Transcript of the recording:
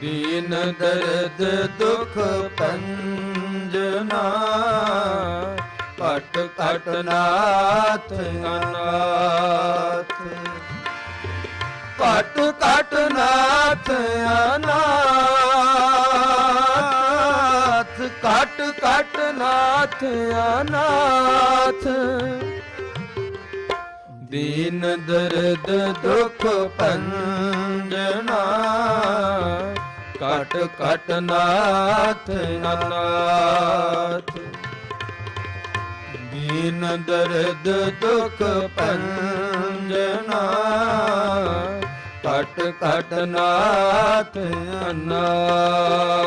ਦੀਨ ਦਰਦ ਦੁਖ ਪੰਜਨਾ, ਘਟ ਘਟ ਨਾਥ ਅਨਾਥ। ਘਟ ਘਟ ਨਾਥ ਅਨਾਥ, ਘਟ ਘਟ ਨਾਥ ਅਨਾਥ। ਦੀਨ ਦਰਦ ਦੁਖ ਪੰਜਨਾ ਕਟ ਕਟ ਨਾਥ ਅਨਾਥ। ਦੀਨ ਦਰਦ ਦੁਖ ਪੰਜਨਾ ਕਟ ਕਟ ਨਾਥ ਅਨਾਥ।